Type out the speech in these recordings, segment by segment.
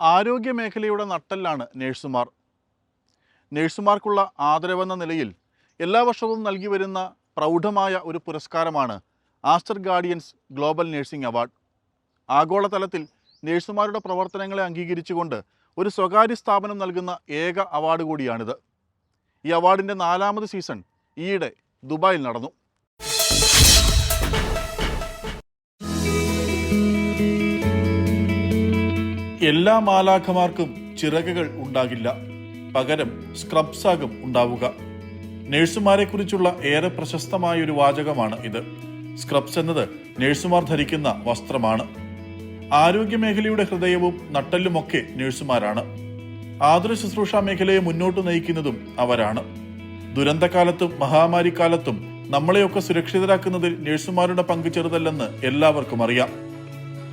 ആരോഗ്യ മേഖലയുടെ നട്ടെല്ലാണ് നേഴ്സുമാർ. നേഴ്സുമാർക്കുള്ള ആദരവെന്ന നിലയിൽ എല്ലാ വർഷവും നൽകി വരുന്ന പ്രൗഢമായ ഒരു പുരസ്കാരമാണ് Aster Guardians Global Nursing Award. ആഗോളതലത്തിൽ നേഴ്സുമാരുടെ പ്രവർത്തനങ്ങളെ അംഗീകരിച്ചുകൊണ്ട് ഒരു സ്വകാര്യ സ്ഥാപനം നൽകുന്ന ഏക അവാർഡ് കൂടിയാണിത്. ഈ അവാർഡിന്റെ നാലാമത് സീസൺ ഈയിടെ ദുബായിൽ നടന്നു. എല്ലാ മാലാഖമാർക്കും ചിറകുകൾ ഉണ്ടാകില്ല. പകരം സ്ക്രബ്സാകും ഉണ്ടാവുക. നഴ്സുമാരെ കുറിച്ചുള്ള ഏറെ പ്രശസ്തമായ ഒരു വാചകമാണ് ഇത്. സ്ക്രബ്സ് എന്നത് നഴ്സുമാർ ധരിക്കുന്ന വസ്ത്രമാണ്. ആരോഗ്യമേഖലയുടെ ഹൃദയവും നട്ടല്ലുമൊക്കെ നഴ്സുമാരാണ്. ആതുര ശുശ്രൂഷ മേഖലയെ മുന്നോട്ട് നയിക്കുന്നതും അവരാണ്. ദുരന്തകാലത്തും മഹാമാരിക്കാലത്തും നമ്മളെയൊക്കെ സുരക്ഷിതരാക്കുന്നതിൽ നഴ്സുമാരുടെ പങ്ക് ചെറുതല്ലെന്ന് എല്ലാവർക്കും അറിയാം.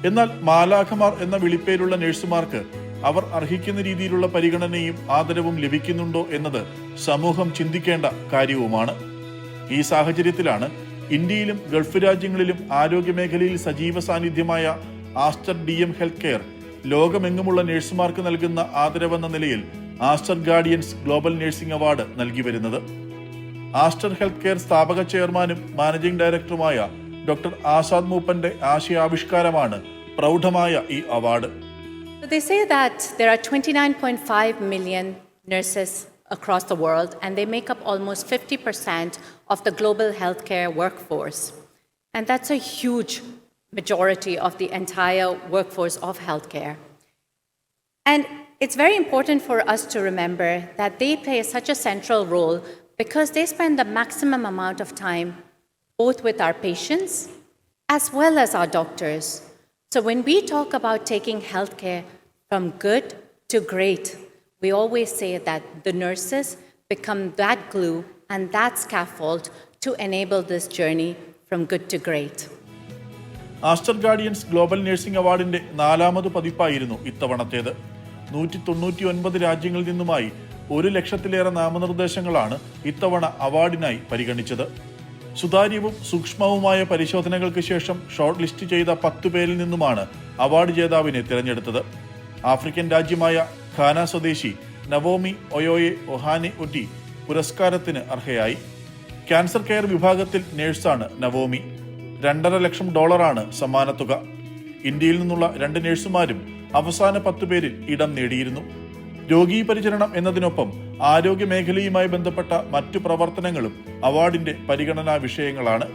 എന്നാൽ മാലാഖമാർ എന്ന വിളിപ്പേരുള്ള നഴ്സുമാർക്ക് അവർ അർഹിക്കുന്ന രീതിയിലുള്ള പരിഗണനയും ആദരവും ലഭിക്കുന്നുണ്ടോ എന്നത് സമൂഹം ചിന്തിക്കേണ്ട കാര്യവുമാണ്. ഈ സാഹചര്യത്തിലാണ് ഇന്ത്യയിലും ഗൾഫ് രാജ്യങ്ങളിലും ആരോഗ്യ മേഖലയിൽ സജീവ സാന്നിധ്യമായ Aster D M health care ലോകമെങ്ങുമുള്ള നഴ്സുമാർക്ക് നൽകുന്ന ആദരവെന്ന നിലയിൽ Aster Guardians Global Nursing Award നൽകി വരുന്നത്. ആസ്റ്റർ ഹെൽത്ത് കെയർ സ്ഥാപക ചെയർമാനും മാനേജിംഗ് ഡയറക്ടറുമായ ഡോക്ടർ ആസാദ് മൂപ്പന്റെ ആശയാവിഷ്കാരമാണ് പ്രൗഢമായ ഈ award So They say that there are 29.5 million nurses across the world, and they make up almost 50% of the global healthcare workforce. And that's a huge majority of the entire workforce of healthcare. And it's very important for us to remember that they play such a central role because they spend the maximum amount of time both with our patients as well as our doctors. So when we talk about taking healthcare from good to great, we always say that the nurses become that glue and that scaffold to enable this journey from good to great. Aster Guardians Global Nursing അവാർഡിന്റെ നാലാമത് പതിപ്പായിരുന്നു ഇത്തവണത്തേത് നൂറ്റി തൊണ്ണൂറ്റി ഒൻപത് രാജ്യങ്ങളിൽ നിന്നുമായി ഒരു ലക്ഷത്തിലേറെ നാമനിർദ്ദേശങ്ങളാണ് ഇത്തവണ അവാർഡിനായി പരിഗണിച്ചത് സുതാര്യവും സൂക്ഷ്മവുമായ പരിശോധനകൾക്ക് ശേഷം ഷോർട്ട് ലിസ്റ്റ് ചെയ്ത പത്തു പേരിൽ നിന്നുമാണ് അവാർഡ് ജേതാവിനെ തിരഞ്ഞെടുത്തത്. ആഫ്രിക്കൻ രാജ്യമായ ഖാന സ്വദേശി നവോമി ഒയോയെ ഒഹാനെ ഒറ്റി പുരസ്കാരത്തിന് അർഹയായി. ക്യാൻസർ കെയർ വിഭാഗത്തിൽ നഴ്സാണ് നവോമി. രണ്ടര ലക്ഷം ഡോളറാണ് സമ്മാനത്തുക. ഇന്ത്യയിൽ നിന്നുള്ള രണ്ട് നഴ്സുമാരും അവസാന പത്തു പേരിൽ ഇടം നേടിയിരുന്നു. രോഗീ പരിചരണം എന്നതിനൊപ്പം ആരോഗ്യ മേഖലയുമായി ബന്ധപ്പെട്ട മറ്റു പ്രവർത്തനങ്ങളും അവാർഡിന്റെ പരിഗണനാ വിഷയങ്ങളാണ്.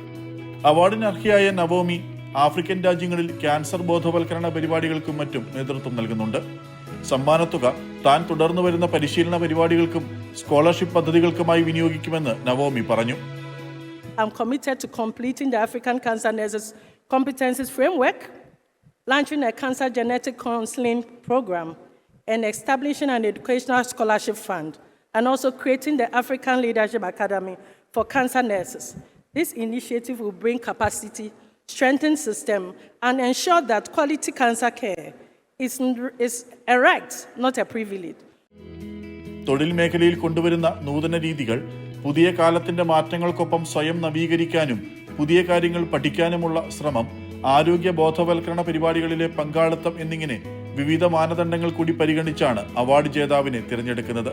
അവാർഡിന് അർഹയായ നവോമി ആഫ്രിക്കൻ രാജ്യങ്ങളിൽ ക്യാൻസർ ബോധവൽക്കരണ പരിപാടികൾക്കും മറ്റും നേതൃത്വം നൽകുന്നുണ്ട്. സമ്മാനത്തുക താൻ തുടർന്നു വരുന്ന പരിശീലന പരിപാടികൾക്കും സ്കോളർഷിപ്പ് പദ്ധതികൾക്കുമായി വിനിയോഗിക്കുമെന്ന് നവോമി പറഞ്ഞു. I'm committed to completing the African Cancer Nurses Competencies Framework, launching a cancer genetic counseling program, and establishing an educational scholarship fund, and also creating the African Leadership Academy for cancer nurses. This initiative will bring capacity, strengthen system, and ensure that quality cancer care is, is a right, not a privilege. തൊഴിൽ മേഖലയിൽ കൊണ്ടുവരുന്ന നൂതന രീതികൾ പുതിയ കാലത്തിന്റെ മാറ്റങ്ങൾക്കൊപ്പം സ്വയം നവീകരിക്കാനും പുതിയ കാര്യങ്ങൾ പഠിക്കാനുമുള്ള ശ്രമം ആരോഗ്യ ബോധവൽക്കരണ പരിപാടികളിലെ പങ്കാളിത്തം എന്നിങ്ങനെ വിവിധ മാനദണ്ഡങ്ങൾ കൂടി പരിഗണിച്ചാണ് അവാർഡ് ജേതാവിനെ തിരഞ്ഞെടുക്കുന്നത്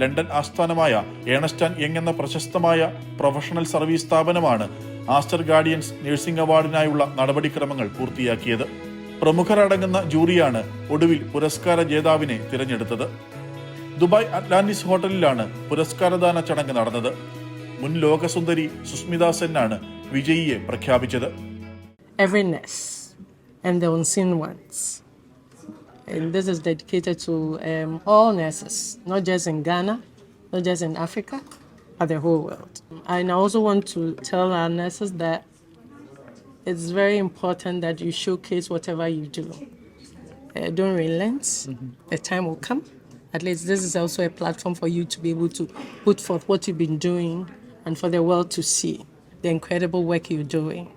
ലണ്ടൻ ആസ്ഥാനമായ ഏണസ്റ്റാൻ യങ് എന്ന പ്രശസ്തമായ പ്രൊഫഷണൽ സർവീസ് സ്ഥാപനമാണ് ആസ്റ്റർ ഗാർഡിയൻസ് നഴ്സിംഗ് അവാർഡിനായുള്ള നടപടിക്രമങ്ങൾ പൂർത്തിയാക്കിയത്. പ്രമുഖരടങ്ങുന്ന ജൂറിയാണ് ഒടുവിൽ പുരസ്കാര ജേതാവിനെ തിരഞ്ഞെടുത്തത്. ദുബായ് അറ്റ്ലാന്റിസ് ഹോട്ടലിലാണ് പുരസ്കാരദാന ചടങ്ങ് നടന്നത്. മുൻ ലോകസുന്ദരി സുസ്മിത സെന്നാണ് വിജയിയെ പ്രഖ്യാപിച്ചത്. Every nurse and the unseen. And this is dedicated to um, all nurses, not just in Ghana, not just in Africa, but the whole world. And I also want to tell our nurses that it's very important that you showcase whatever you do. Uh, don't relent. The time will come. At least this is also a platform for you to be able to put forth what you've been doing and for the world to see the incredible work you're doing.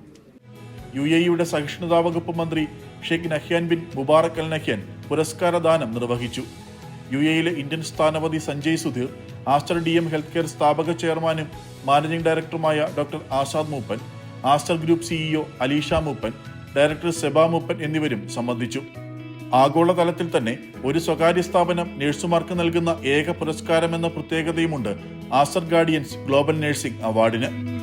U A ഇയുടെ സഹിഷ്ണുതാ വകുപ്പ് മന്ത്രി Sheikh Nahyan bin Mubarak Al Nahyan പുരസ്കാരദാനം നിർവഹിച്ചു. U എയിലെ Indian സ്ഥാനപതി Sanjay Sudhir Aster D M health care സ്ഥാപക ചെയർമാനും managing ഡയറക്ടറുമായ doctor Azad Moopen Aster group CEO Alisha Moopen director Zeba Moopen എന്നിവരും സംബന്ധിച്ചു. ആഗോളതലത്തിൽ തന്നെ ഒരു സ്വകാര്യ സ്ഥാപനം നഴ്സുമാർക്ക് നൽകുന്ന ഏക പുരസ്കാരമെന്ന പ്രത്യേകതയുമുണ്ട് ആസ്റ്റർ ഗാർഡിയൻസ് ഗ്ലോബൽ നഴ്സിംഗ് അവാർഡിന്.